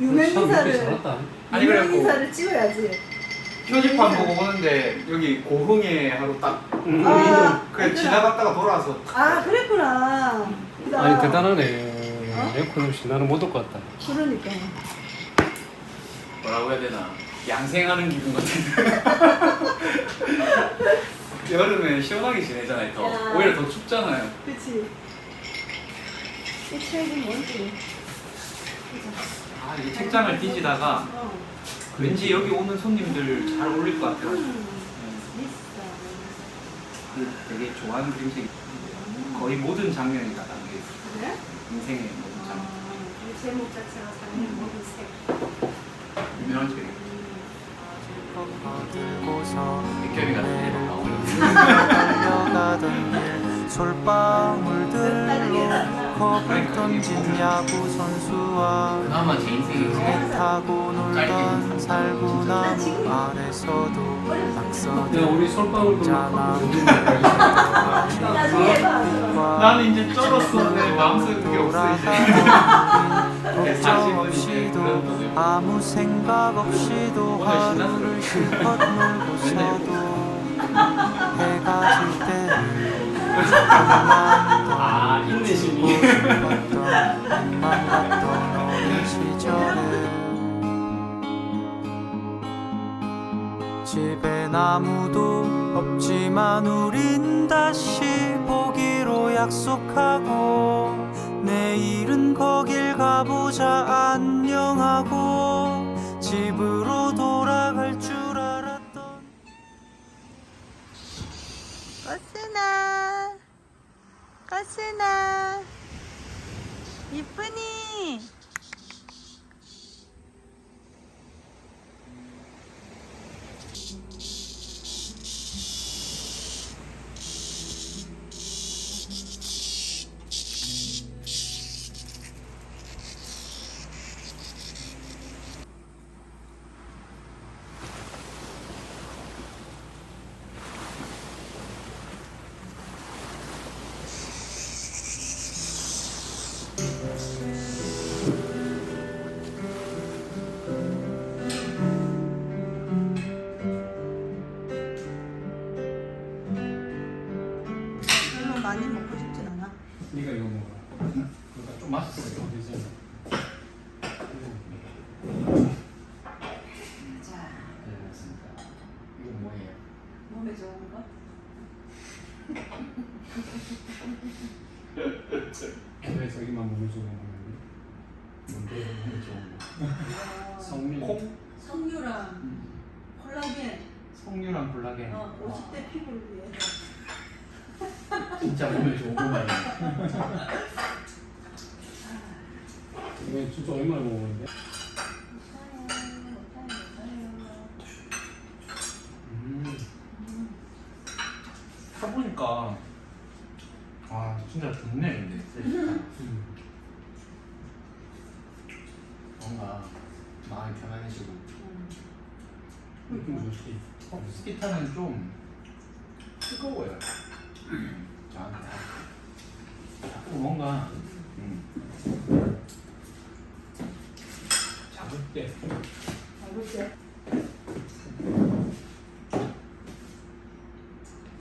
유명 참 인사를 잘했다. 아니, 유명 그래갖고- 인사를 찍어야지. 표지판 보고 오는데 여기 고흥에 하루 딱 음. 아, 그래 지나갔다가 돌아와서 아 그랬구나. 나- 아니 대단하네. 어? 에어컨 없이 나는 못 올 것 같다. 그러니까. 뭐라고 해야 되나 양생하는 기분 같은데 여름에 시원하게 지내잖아요 더 야. 오히려 더 춥잖아요 그렇지. 이 책이 뭔지. 아 이게 책장을 뒤지다가 어. 왠지 여기 오는 손님들 잘 어울릴 것 같아요 음, 네. 그 되게 좋아하는 그림책이 거의 모든 장면이 다 담겨 있어요 그래? 인생의 모든 장면 아, 이 제목 자체가 장면 모든 색. 유명한 책이에요 백결이 같은 나오는 겁을 던진 야구 선수와 그나마 제 인생이 배 타고 놀던 살구나무 아래서도 야 낙서들 우리 솔방울 자나. 나는 이제 쩔었어 내 마음속에 그게 없어 이제. 걱정 없이도 아무 생각 없이도 하루를 실컷 놀고서도 해가 질 때를 아 인내심이. 집엔 아무도 없지만 우린 다시 보기로 약속하고 내일은 거길 가보자 안녕하고 집으 꽃순아 이쁘니 몸에 좋은 거? 왜 저기만 먹는 좋은 거는? 뭔데? 너무 좋은 거 어, 성밀. 콩? 석류랑 콜라겐, 석류랑 콜라겐 어, 50대 피부를 위해서. 진짜 몸에 좋은 거만 이거 진짜 얼마나 먹었는데? 음. 타보니까 아 진짜 좋네 근데 셀프가. 음. 뭔가 마음이 편안해지고 좋지. 어, 스키타는 좀 뜨거워요 저한테 자꾸 뭔가 음, 자극대. 가볼게.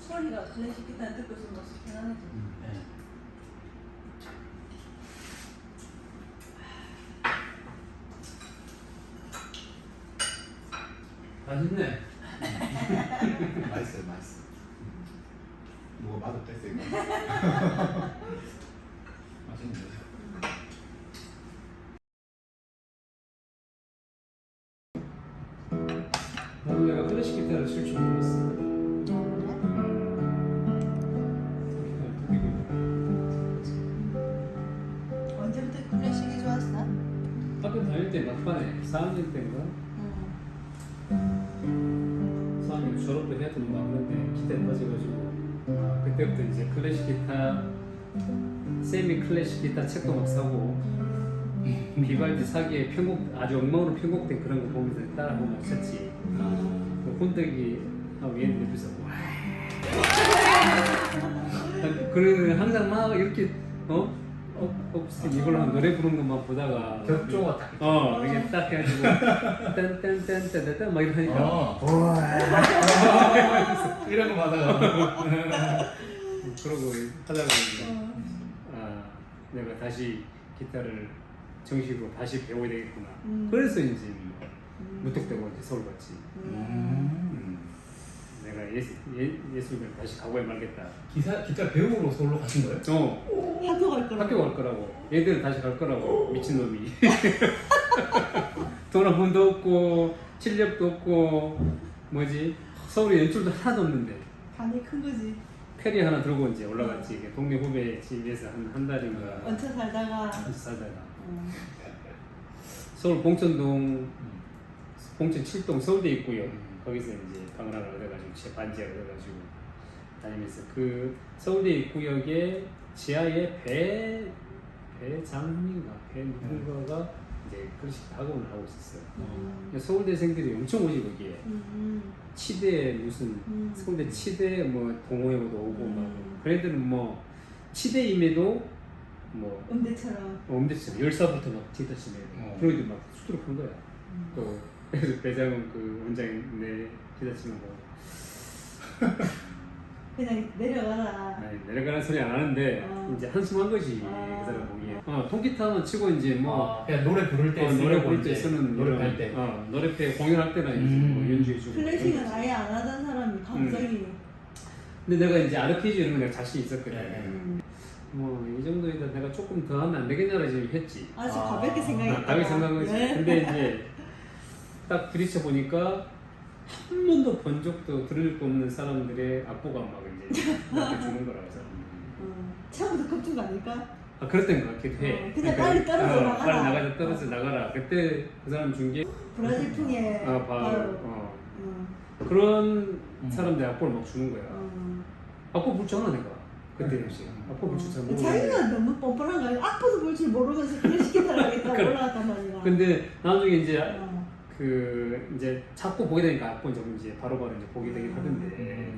소리가 클래식 기타 듣고 있으면 편안해져. 네. 맛있네. 맛있어요 맛있어 누가 맛없다 했어 이거 맛있는데 나도 내가 클래식 기타를 칠줄 몰랐어. 언제부터 클래식이 좋았어? 학교 다닐 때 막판에 4학년 때인가? 4학년 졸업도 해야 되는 막는데 기타에 빠져가지고 아, 그때부터 이제 클래식 기타, 세미 클래식 기타 책도 막 사고 비발디 사기에 편곡 아주 엉망으로 편곡된 그런 거 보면서 따라보면 쳤지. 그 혼덕이 아, 위에 옆에서 와. 그래 항상 막 이렇게 어 업, 업스틱 이걸로 한 노래 부르는 것만 보다가 격조가 딱. 어 이게 딱 해가지고 딴딴딴딴딴 막 이러니까 어. 이런 거 받아가. 그러고 하다 보니 아 내가 다시 기타를 정식으로 다시 배워야 되겠구나 음. 그래서 이제 뭐 무턱대고 이제 서울 갔지 음. 음. 내가 예술, 예, 예술을 다시 가고야 말겠다 기사 기타 배우러 서울로 가신 거예요? 어 학교 갈 거라고. 학교 갈 거라고 얘들은 다시 갈 거라고 미친놈이 돈한 푼도 없고 실력도 없고 뭐지 서울에 연출도 하나도 없는데 반이 큰 거지. 페리 하나 들고 이제 올라갔지 이게 동네 후배 집에서 한, 한 달인가 얹혀 살다가. 같이 살다가 음. 서울 봉천동 봉천 7동 서울대 있고요 음. 거기서 이제 방을 하나 얻어가지고 제 반지하 얻어가지고 다니면서 그 서울대 입구역에 지하에 배 배장인가 배 누군가가 이제 그릇이 학원을 하고 있었어요. 음. 서울대생들이 엄청 오지 거기에 음. 치대 무슨 음. 서울대 치대 뭐 동호회도 오고 음. 막 그애들은 뭐 치대임에도 뭐 음대처럼. 엄대처럼 열사부터 막 기타 치네 어. 그러기도 막 수두룩 한 거야. 음. 또 그래서 배장은 그 원장이 내 기타 치는 거 그냥 내려가라. 아니, 내려가는 소리 안 하는데 어. 이제 한심한 거지 아. 그 사람 보기에 어, 통기타만 치고 이제 뭐 아, 그냥 노래 부를 때 어, 쓰려고 노래 부를 때 쓰는 노래 할 때. 어, 노래회 공연할 때나 이제 음. 뭐 연주해 주고 클래식은 아예 안 하던 사람이 갑자기. 음. 근데 내가 이제 아르페지오 이런 거 내가 자신 있었거든 네, 네. 음. 뭐 이 정도에다 내가 조금 더 하면 안 되겠냐라 지금 했지 아주 아. 가볍게 생각했다. 아, 가게 생각하지 네. 근데 이제 딱 부딪혀 보니까 한 번도 본 적도 들을 적도 없는 사람들의 악보가 막 이제 나한테 주는 거라 그래서 음. 처음부터 급준 거 아닐까? 아 그랬던 것 같기도 해 어, 그냥 빨리 떨어져 어, 나가라. 빨리 나가자 떨어져 나가라 그때 그 사람 준 게 브라질풍의 아, 바로 바로. 어. 음. 그런 음. 사람들 악보를 막 주는 거야 음. 악보 불잖아 내가 그때 음. 당시 악보 어, 모르고 자기가 너무 뻔뻔한 거야. 악보도 볼 줄 모르면서 기타를 하겠다고 그래. 올라갔단 말이야. 근데 나중에 이제 어. 그 이제 자꾸 보게 되니까 악보 좀 이제 바로바로 이제 보게 되긴 하던데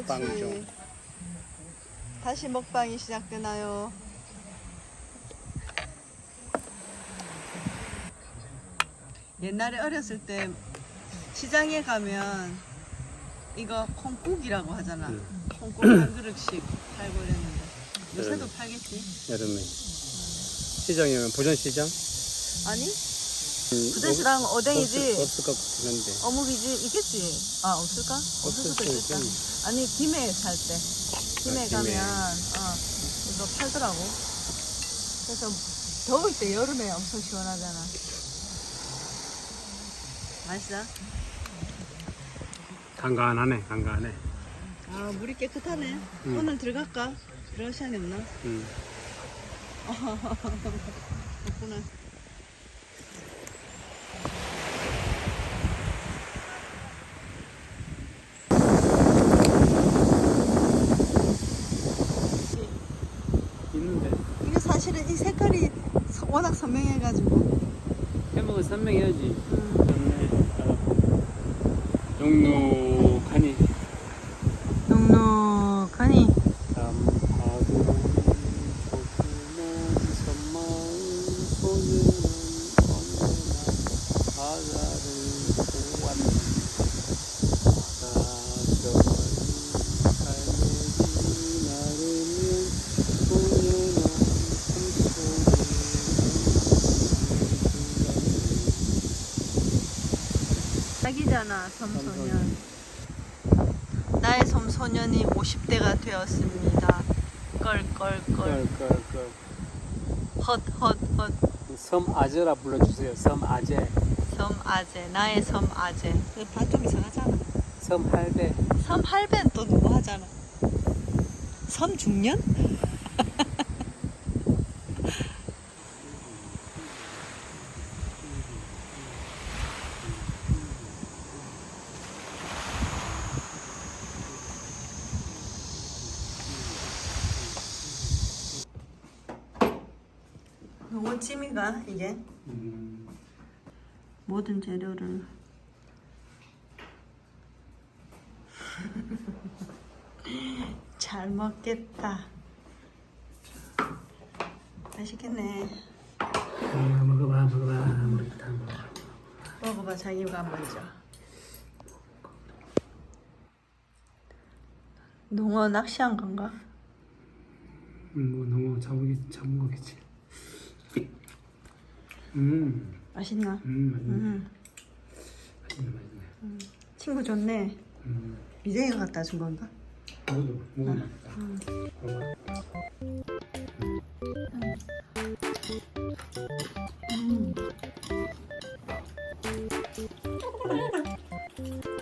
음. 그런 먹방 좀 다시 먹방이 시작되나요? 옛날에 어렸을 때 시장에 가면 이거 콩국이라고 하잖아. 콩국 한 그릇씩 팔고 이랬는데 요새도 팔겠지? 여름에 시장이면 부전시장? 아니? 음, 부대시랑 오뎅이지. 없을, 없을 것 같긴 한데 어묵이지 있겠지? 아 없을까? 없을 수도 수도 있겠다. 있겠네. 아니 김해 살 때. 김해 아, 김해. 가면 어 이거 팔더라고. 그래서 더울 때 여름에 엄청 시원하잖아. 맛있어? 간간하네 간간해 아 물이 깨끗하네. 음. 오늘 들어갈까? 들어갈 시간이 없나? 음. 없구나. 있는데 이게 사실은 이 색깔이 서- 워낙 선명해가지고. 해먹은 산명해야지 음. 눅눅하니 자기잖아 섬소년 나의 섬소년이 50대가 되었습니다 껄껄껄 헛헛헛 섬 아재라 불러주세요. 섬 아재. 섬 아재 나의 섬 아재 반좀 이상하잖아. 섬 할배. 섬 할배는 또 누구 하잖아 섬 중년? 원찜이 가 이게 음, 모든 재료를 잘 먹겠다. 맛있겠네. 아, 먹어봐, 먹어봐, 먹어봐, 먹어봐. 먹어봐 자기가 먼저. 농어 낚시한 건가? 음, 뭐 잡으기 잡은 거겠지. 음. 맛있나? 음, 맛있네. 음. 음 맛있네, 맛있네. 음. 친구 좋네. 음. 미생이가 갖다 준 건가? 먹어도 먹으면 맛있다. 음. 고마워. 음. 음.